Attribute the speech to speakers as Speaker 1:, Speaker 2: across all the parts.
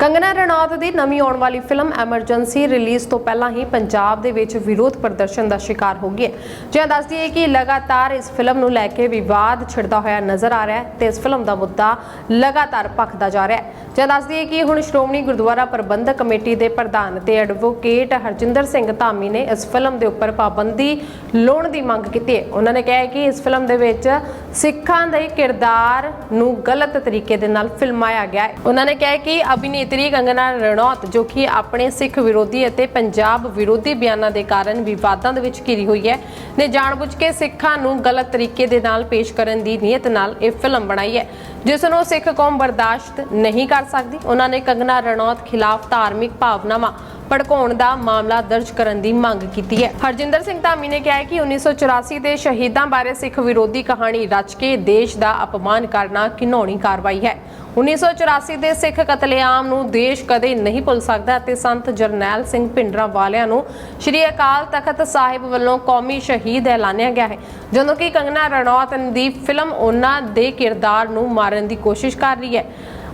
Speaker 1: ਕੰਗਨਾ ਰਣੌਤ ਦੀ ਨਵੀਂ ਆਉਣ ਵਾਲੀ ਫਿਲਮ ਐਮਰਜੈਂਸੀ ਰਿਲੀਜ਼ ਤੋਂ ਪਹਿਲਾਂ ਹੀ ਪੰਜਾਬ ਦੇ ਵਿੱਚ ਵਿਰੋਧ ਪ੍ਰਦਰਸ਼ਨ ਦਾ ਸ਼ਿਕਾਰ ਹੋ ਗਈ ਹੈ। ਜਿਵੇਂ ਦੱਸਦੀ ਹੈ ਕਿ ਲਗਾਤਾਰ ਇਸ ਫਿਲਮ ਨੂੰ ਲੈ ਕੇ ਵਿਵਾਦ ਛਿੜਦਾ ਹੋਇਆ ਨਜ਼ਰ ਆ ਰਿਹਾ ਹੈ ਤੇ ਇਸ ਫਿਲਮ ਦਾ ਮੁੱਦਾ ਲਗਾਤਾਰ ਭਖਦਾ ਜਾ ਰਿਹਾ ਹੈ। ਜਿਵੇਂ ਦੱਸਦੀ ਹੈ ਕਿ ਹੁਣ ਸ਼੍ਰੋਮਣੀ ਗੁਰਦੁਆਰਾ ਪ੍ਰਬੰਧਕ ਕਮੇਟੀ ਦੇ ਪ੍ਰਧਾਨ ਤੇ ਐਡਵੋਕੇਟ ਹਰਜਿੰਦਰ ਸਿੰਘ ਧਾਮੀ ਨੇ ਇਸ ਫਿਲਮ ਦੇ ਉੱਪਰ ਪਾਬੰਦੀ ਲਾਉਣ ਦੀ ਮੰਗ ਕੀਤੀ ਹੈ। ਉਹਨਾਂ ਨੇ ਕਿਹਾ ਕਿ ਇਸ ਫਿਲਮ ਦੇ ਵਿੱਚ ਸਿੱਖਾਂ ਦੇ ਕਿਰਦਾਰ ਨੂੰ ਗਲਤ ਤਰੀਕੇ ਦੇ ਨਾਲ ਫਿਲਮਾਇਆ ਗਿਆ ਹੈ। ਉਹਨਾਂ ਨੇ ਕਿਹਾ ਕਿ ਕਿ ਅਭਿਨੇਤਰੀ ਕੰਗਨਾ ਰਣੌਤ, ਜੋ ਕਿ ਆਪਣੇ ਸਿੱਖ ਵਿਰੋਧੀ ਅਤੇ ਪੰਜਾਬ ਵਿਰੋਧੀ ਬਿਆਨਾਂ ਦੇ ਕਾਰਨ ਵਿਵਾਦਾਂ ਦੇ ਵਿੱਚ ਘਿਰੀ ਹੋਈ ਹੈ, ਨੇ ਜਾਣਬੁੱਝ ਕੇ ਸਿੱਖਾਂ ਨੂੰ ਗਲਤ ਤਰੀਕੇ ਦੇ ਨਾਲ ਪੇਸ਼ ਕਰਨ ਦੀ ਨੀਅਤ ਨਾਲ ਇਹ ਫਿਲਮ ਬਣਾਈ ਹੈ, ਜਿਸ ਨੂੰ ਸਿੱਖ ਕੌਮ ਬਰਦਾਸ਼ਤ ਨਹੀਂ ਕਰ ਸਕਦੀ। ਉਹਨਾਂ ਨੇ ਕੰਗਨਾ ਰਣੌਤ ਖਿਲਾਫ ਧਾਰਮਿਕ ਭਾਵਨਾਵਾਂ ਭੜਕਾਉਣ ਦਾ ਮਾਮਲਾ ਦਰਜ ਕਰਨ ਦੀ ਮੰਗ ਕੀਤੀ ਹੈ। ਹਰਜਿੰਦਰ ਸਿੰਘ ਧਾਮੀ ਨੇ ਕਿਹਾ ਕਿ 1984 ਦੇ ਸ਼ਹੀਦਾਂ ਬਾਰੇ ਸਿੱਖ ਵਿਰੋਧੀ ਕਹਾਣੀ ਰਚ ਕੇ ਦੇਸ਼ ਦਾ ਅਪਮਾਨ ਕਰਨਾ ਘਿਨੌਣੀ ਕਾਰਵਾਈ ਹੈ। 1984 ਦੇ ਸਿੱਖ ਕਤਲੇਆਮ ਨੂੰ ਦੇਸ਼ ਕਦੇ ਨਹੀਂ ਭੁੱਲ ਸਕਦਾ ਅਤੇ ਸੰਤ ਜਰਨੈਲ ਸਿੰਘ ਭਿੰਡਰਾਂ ਵਾਲਿਆਂ ਨੂੰ ਸ਼੍ਰੀ ਅਕਾਲ ਤਖਤ ਸਾਹਿਬ ਵੱਲੋਂ ਕੌਮੀ ਸ਼ਹੀਦ ਐਲਾਨਿਆ ਗਿਆ ਹੈ। ਜਦੋਂ ਕਿ ਕੰਗਨਾ ਰਣੌਤ ਦੀ ਫਿਲਮ ਉਹਨਾਂ ਦੇ ਕਿਰਦਾਰ ਨੂੰ ਮਾਰਨ ਦੀ ਕੋਸ਼ਿਸ਼ ਕਰ ਰਹੀ ਹੈ।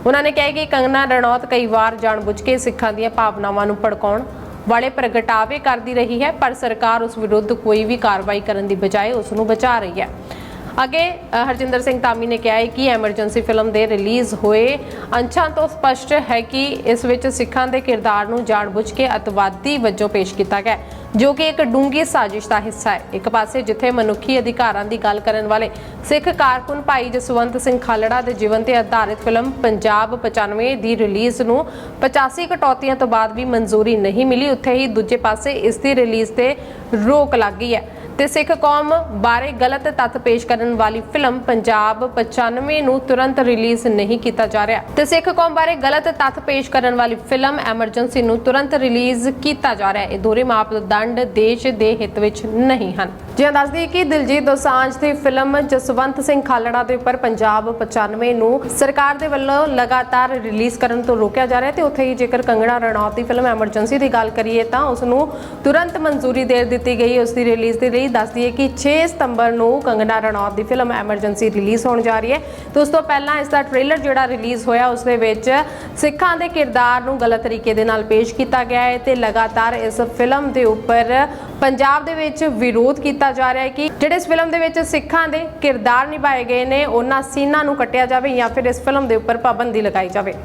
Speaker 1: ਉਹਨਾਂ ਨੇ ਕਿਹਾ ਕਿ ਕੰਗਨਾ ਰਣੌਤ ਕਈ ਵਾਰ ਜਾਣਬੁੱਝ ਕੇ ਸਿੱਖਾਂ ਦੀਆਂ ਭਾਵਨਾਵਾਂ ਨੂੰ ਭੜਕਾਉਣ ਵਾਲੇ ਪ੍ਰਗਟਾਵੇ ਕਰਦੀ ਰਹੀ ਹੈ, ਪਰ ਸਰਕਾਰ ਉਸ ਵਿਰੁੱਧ ਕੋਈ ਵੀ ਕਾਰਵਾਈ ਕਰਨ ਦੀ ਬਜਾਏ ਉਸ ਨੂੰ ਬਚਾ ਰਹੀ ਹੈ। ਅੱਗੇ ਹਰਜਿੰਦਰ ਸਿੰਘ ਧਾਮੀ ਨੇ ਕਿਹਾ ਹੈ ਕਿ ਐਮਰਜੈਂਸੀ ਫਿਲਮ ਦੇ ਰਿਲੀਜ਼ ਹੋਏ ਅੰਸ਼ਾਂ ਤੋਂ ਸਪਸ਼ਟ ਹੈ ਕਿ ਇਸ ਵਿੱਚ ਸਿੱਖਾਂ ਦੇ ਕਿਰਦਾਰ ਨੂੰ ਜਾਣਬੁੱਝ ਕੇ ਅਤਵਾਦੀ ਵਜੋਂ ਪੇਸ਼ ਕੀਤਾ ਗਿਆ, ਜੋ ਕਿ ਇੱਕ ਡੂੰਗੀ ਸਾਜ਼ਿਸ਼ ਦਾ ਹਿੱਸਾ ਹੈ। ਇੱਕ ਪਾਸੇ ਜਿੱਥੇ ਮਨੁੱਖੀ ਅਧਿਕਾਰਾਂ ਦੀ ਗੱਲ ਕਰਨ ਵਾਲੇ ਸਿੱਖ ਕਾਰਕੁਨ ਭਾਈ ਜਸਵੰਤ ਸਿੰਘ ਖਾਲੜਾ ਦੇ ਜੀਵਨ ਤੇ ਆਧਾਰਿਤ ਫਿਲਮ ਪੰਜਾਬ 95 ਦੀ ਰਿਲੀਜ਼ ਨੂੰ 85 ਕਟੌਤੀਆਂ ਤੋਂ ਬਾਅਦ ਵੀ ਮਨਜ਼ੂਰੀ ਨਹੀਂ ਮਿਲੀ, ਉੱਥੇ ਹੀ ਦੂਜੇ ਪਾਸੇ ਇਸ ਦੀ ਰਿਲੀਜ਼ ਤੇ ਰੋਕ ਲੱਗ ਗਈ ਹੈ। ਤੇ ਸਿੱਖ ਕੌਮ ਬਾਰੇ ਗਲਤ ਤੱਥ ਪੇਸ਼ ਕਰਨ ਵਾਲੀ ਫਿਲਮ ਪੰਜਾਬ 95 ਨੂੰ ਤੁਰੰਤ ਰਿਲੀਜ਼ ਨਹੀਂ ਕੀਤਾ ਜਾ ਰਿਹਾ। ਤੇ ਸਿੱਖ ਕੌਮ ਬਾਰੇ ਗਲਤ ਤੱਥ ਪੇਸ਼ ਕਰਨ ਵਾਲੀ ਫਿਲਮ ਐਮਰਜੈਂਸੀ ਨੂੰ ਤੁਰੰਤ ਰਿਲੀਜ਼ ਕੀਤਾ ਜਾ ਰਿਹਾ। ਹੈ ਇਹ ਦੋਰੇ ਮਾਪਦੰਡ ਦੇਸ਼ ਦੇ ਹਿੱਤ ਵਿੱਚ ਨਹੀਂ ਹਨ। ਜਿਵੇਂ ਦੱਸਦੀ ਕਿ ਦਿਲਜੀਤ ਦੋਸਾਂਝ ਦੀ ਫਿਲਮ ਜਸਵੰਤ ਸਿੰਘ ਖਾਲੜਾ ਦੇ ਉੱਪਰ ਪੰਜਾਬ 95 ਨੂੰ ਸਰਕਾਰ ਦੇ ਵੱਲੋਂ ਲਗਾਤਾਰ ਰਿਲੀਜ਼ ਕਰਨ ਤੋਂ ਰੋਕਿਆ ਜਾ ਰਿਹਾ ਹੈ ਤੇ ਉੱਥੇ ਹੀ ਜੇਕਰ ਕੰਗਣਾ ਰਣੌਤ ਦੀ ਫਿਲਮ ਐਮਰਜੈਂਸੀ ਦੀ ਗੱਲ ਕਰੀਏ ਤਾਂ ਉਸ ਨੂੰ ਤੁਰੰਤ ਮਨਜ਼ੂਰੀ ਦੇ ਦਿੱਤੀ ਗਈ ਉਸ ਦੀ ਰਿਲੀਜ਼ ਦੇ ਲਈ ਦੱਸਦੀ ਹੈ ਕਿ 6 ਸਤੰਬਰ ਨੂੰ ਕੰਗਣਾ ਰਣੌਤ ਦੀ ਫਿਲਮ ਐਮਰਜੈਂਸੀ ਰਿਲੀਜ਼ ਹੋਣ ਜਾ ਰਹੀ ਹੈ ਤੇ ਉਸ ਤੋਂ ਪਹਿਲਾਂ ਇਸ ਦਾ ਟ੍ਰੇਲਰ ਜਿਹੜਾ ਰਿਲੀਜ਼ ਹੋਇਆ ਉਸ ਦੇ ਵਿੱਚ ਸਿੱਖਾਂ ਦੇ ਕਿਰਦਾਰ ਨੂੰ ਗਲਤ ਤਰੀਕੇ ਦੇ ਨਾਲ ਪੇਸ਼ ਕੀਤਾ ਗਿਆ ਹੈ ਤੇ ਲਗਾਤਾਰ ਇਸ ਫਿਲਮ ਦੇ ਉੱਪਰ ਪੰਜਾਬ ਦੇ ਵਿੱਚ ਵਿਰੋਧ ਕੀਤਾ ਕੀਤਾ ਜਾ ਰਿਹਾ ਹੈ ਕਿ ਜਿਹੜੇ ਇਸ ਫਿਲਮ ਦੇ ਵਿੱਚ ਸਿੱਖਾਂ ਦੇ ਕਿਰਦਾਰ ਨਿਭਾਏ ਗਏ ਨੇ, ਉਹਨਾਂ ਸੀਨਾਂ ਨੂੰ ਕੱਟਿਆ ਜਾਵੇ ਜਾਂ ਫਿਰ ਇਸ ਫਿਲਮ ਦੇ ਉੱਪਰ ਪਾਬੰਦੀ ਲਗਾਈ ਜਾਵੇ।